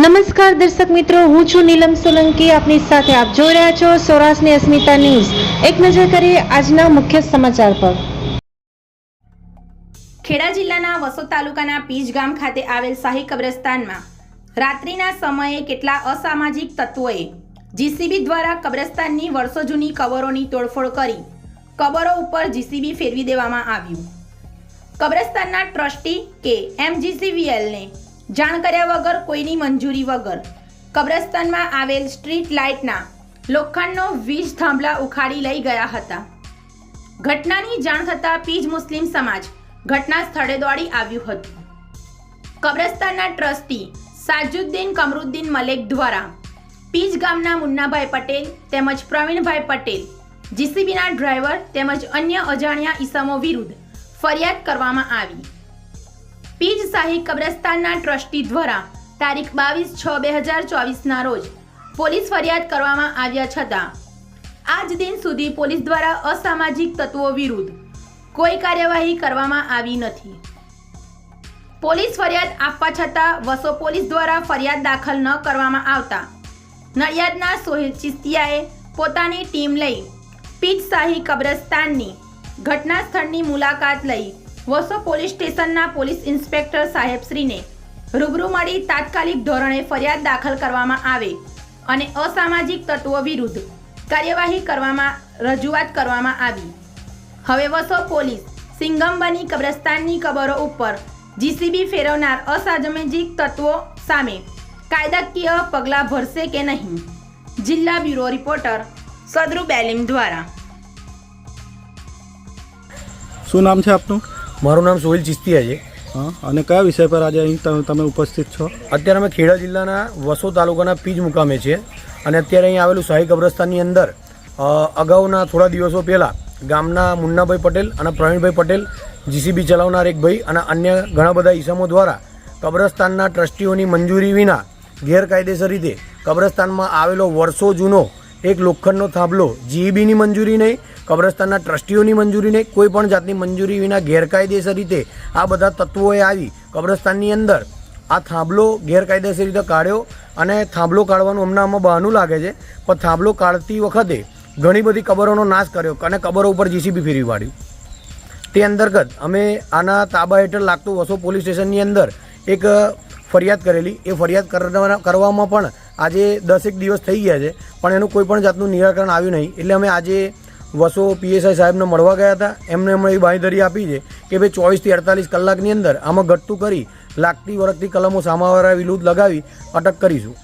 નમસ્કાર દર્શક મિત્રો, હું છું નીલમ સોલંકી. આપની સાથે આપ જોઈ રહ્યા છો સૌરાષ્ટ્રની અસ્મિતા ન્યૂઝ. એક નજર કરીએ આજના મુખ્ય સમાચાર પર. ખેડા જિલ્લાના વસો તાલુકાના પીજ ગામ ખાતે આવેલ શાહી કબ્રસ્તાનમાં રાત્રિના સમયે કેટલા અસામાજિક તત્વોએ જીસીબી દ્વારા કબ્રસ્તાનની વર્ષો જૂની કબરોની તોડફોડ કરી કબરો ઉપર જીસીબી ફેરવી દેવામાં આવ્યું. કબ્રસ્તાનના ટ્રસ્ટી કે એમજીસીવીએલને જાણ કર્યા વગર કોઈની મંજૂરી વગર. કબ્રસ્તાનમાં આવેલ સ્ટ્રીટ લાઇટના લોખંડનો વીજ થાંભલા ઉખાડી લઈ ગયા હતા. ઘટનાની જાણ થતાં પીજ મુસ્લિમ સમાજ ઘટના સ્થળે દોડી આવ્યું હતું. કબ્રસ્તાનના ટ્રસ્ટી સાજુદ્દીન કમરુદ્દીન મલેક દ્વારા પીજ ગામના મુન્નાભાઈ પટેલ તેમજ પ્રવીણભાઈ પટેલ, જીસીબીના ડ્રાઈવર તેમજ અન્ય અજાણ્યા ઈસમો વિરુદ્ધ ફરિયાદ કરવામાં આવી. પીજ શાહી કબ્રસ્તાનના ટ્રસ્ટી દ્વારા તારીખ બાવીસ છ બે હજાર ચોવીસના રોજ પોલીસ ફરિયાદ કરવામાં આવ્યા છતાં, આજ દિન સુધી પોલીસ દ્વારા અસામાજિક તત્વો વિરુદ્ધ કોઈ કાર્યવાહી કરવામાં આવી નથી. પોલીસ ફરિયાદ આપવા છતાં વસો પોલીસ દ્વારા ફરિયાદ દાખલ ન કરવામાં આવતા, નડિયાદના સોહિલ ચિસ્તિયાએ પોતાની ટીમ લઈ પીજ શાહી કબ્રસ્તાનની ઘટના સ્થળની મુલાકાત લઈ વસો પોલીસ સ્ટેશનના પોલીસ ઇન્સ્પેક્ટર સાહેબશ્રીને રૂબરૂ મળી તાત્કાલિક ધોરણે ફરિયાદ દાખલ કરવામાં આવે અને અસામાજિક તત્વો વિરુદ્ધ કાર્યવાહી કરવામાં, રજૂઆત કરવામાં આવી. હવે વસો પોલીસ સિંગમ બની કબ્રસ્તાનની કબરો ઉપર જીસીબી ફેરવનાર અસામાજિક તત્વો સામે કાયદાકીય પગલાં ભરશે કે નહીં? જિલ્લા બ્યુરો રિપોર્ટર સદરુ બેલીમ દ્વારા. શું નામ છે આપનું? મારું નામ સોહિલ ચિસ્તિયા છે. હા અને કયા વિષય પર આજે અહીં તમે તમે ઉપસ્થિત છો? અત્યારે અમે ખેડા જિલ્લાના વસો તાલુકાના પીજ મુકામે છીએ અને અત્યારે અહીં આવેલું શાહી કબ્રસ્તાનની અંદર અગાઉના થોડા દિવસો પહેલાં ગામના મુન્નાભાઈ પટેલ અને પ્રવીણભાઈ પટેલ જીસીબી ચલાવનાર એક ભાઈ અને અન્ય ઘણા બધા ઈસમો દ્વારા કબ્રસ્તાનના ટ્રસ્ટીઓની મંજૂરી વિના ગેરકાયદેસર રીતે કબ્રસ્તાનમાં આવેલો વર્ષો જૂનો એક લોખંડનો થાંભલો જીઈબીની મંજૂરી નહીં, કબ્રસ્તાનના ટ્રસ્ટીઓની મંજૂરી નહીં, કોઈ પણ જાતની મંજૂરી વિના ગેરકાયદેસર રીતે આ બધા તત્વોએ આવી કબ્રસ્તાનની અંદર આ થાંભલો ગેરકાયદેસર રીતે કાઢ્યો અને થાંભલો કાઢવાનું હમણાં આમાં બહાનું લાગે છે, પણ થાંભલો કાઢતી વખતે ઘણી બધી કબરોનો નાશ કર્યો અને કબરો ઉપર જીસીબી ફેરવી પાડ્યું. તે અંતર્ગત અમે આના તાબા હેઠળ લાગતું વસો પોલીસ સ્ટેશનની અંદર એક ફરિયાદ કરેલી. એ ફરિયાદ કરવા- કરવામાં પણ આજે દસેક દિવસ થઈ ગયા છે, પણ એનું કોઈ પણ જાતનું નિરાકરણ આવ્યું નહીં. એટલે અમે આજે વસો પીએસઆઈ સાહેબને મળવા ગયા હતા. એમને એમણે એ બાંયધરી આપી છે કે ભાઈ ચોવીસથી અડતાલીસ કલાકની અંદર આમાં ઘટતું કરી લાગતી વળગતી કલમો સામાવાળા વિરુદ્ધ લગાવી અટક કરીશું.